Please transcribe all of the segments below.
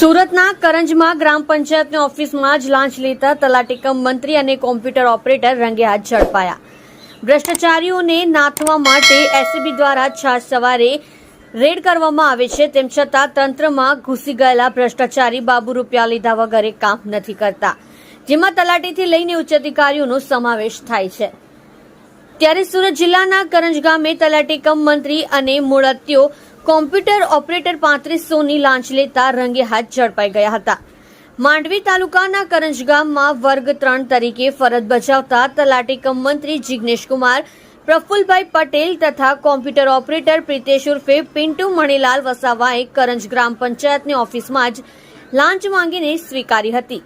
સુરતના કરંજમાં ગ્રામ પંચાયતની ઓફિસમાં જ લાંચ લેતા તલાટીકમ મંત્રી અને કોમ્પ્યુટર ઓપરેટર રંગે હાથ ઝડપાયા. ભ્રષ્ટાચારીઓને નાથવા માટે એસીબી દ્વારા છાશ સવારે રેડ કરવામાં આવે છે, તેમ છતાં તંત્રમાં ઘૂસી ગયેલા ભ્રષ્ટાચારી બાબુ રૂપિયા લીધા વગરે કામ નથી કરતા. જેમાં તલાટીથી લઈને ઉચ્ચ અધિકારીઓનો સમાવેશ થાય છે. ત્યારે સુરત જિલ્લાના કરંજ ગામે તલાટી કમ મંત્રી અને મૂળત્યો કોમ્પ્યુટર ઓપરેટર પાંત્રીસોની લાંચ લેતા રંગે હાથ ઝડપાઈ ગયા હતા. માંડવી તાલુકાના કરંજ ગામમાં વર્ગ ત્રણ તરીકે ફરજ બજાવતા તલાટી કમ મંત્રી જિગ્નેશ કુમાર, પ્રફુલભાઈ પટેલ તથા કોમ્પ્યુટર ઓપરેટર પ્રિતેશ ઉર્ફે પિન્ટુ મણીલાલ વસાવાએ કરંજ ગ્રામ પંચાયતની ઓફિસમાં જ લાંચ માંગીને સ્વીકારી હતી.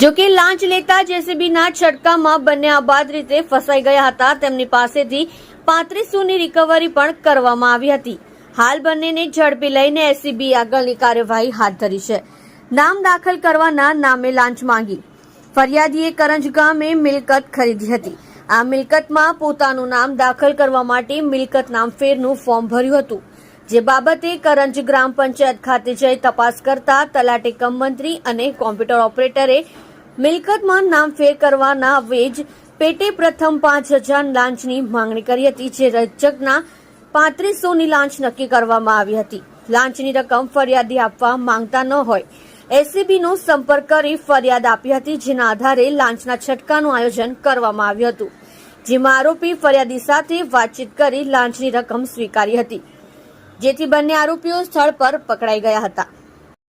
જોકે લાંચ લેતા જેસીબીના છટકામાં બંને આબાદ રીતે ફસાઈ ગયા હતા. તેમની પાસેથી પાંત્રીસોની રિકવરી પણ કરવામાં આવી હતી. હાલ બંનેને ઝડપી લઈને એસીબી આગળની કાર્યવાહી હાથ ધરી છે. નામ દાખલ કરવાના નામે લાંચ માંગી. ફરિયાદીએ કરંજ ગામે મિલકત ખરીદી હતી. આ મિલકતમાં પોતાનું નામ દાખલ કરવા માટે મિલકત નામ ફેરનું ફોર્મ ભર્યું હતું. જે બાબતે કરંજ ગ્રામ પંચાયત ખાતે જઈ તપાસ કરતા તલાટી કમ મંત્રી અને કોમ્પ્યુટર ઓપરેટરે મિલકતમાં નામ ફેર કરવાના વેજ પેટે પ્રથમ પાંચ હજાર લાંચની માંગણી કરી હતી, જે રજકના પાંત્રીસોની લાંચ નક્કી કરવામાં આવી હતી. લાંચની રકમ ફરિયાદી આપવા માંગતા ન હોય. એસીબીનો સંપર્ક કરી ફરિયાદ આપી હતી, જેના આધારે લાંચના છટકાનું આયોજન કરવામાં આવ્યું હતું. જેમાં આરોપી ફરિયાદી સાથે વાતચીત કરી લાંચની રકમ સ્વીકારી હતી. જેથી બંને આરોપીઓ સ્થળ પર પકડાઈ ગયા હતા.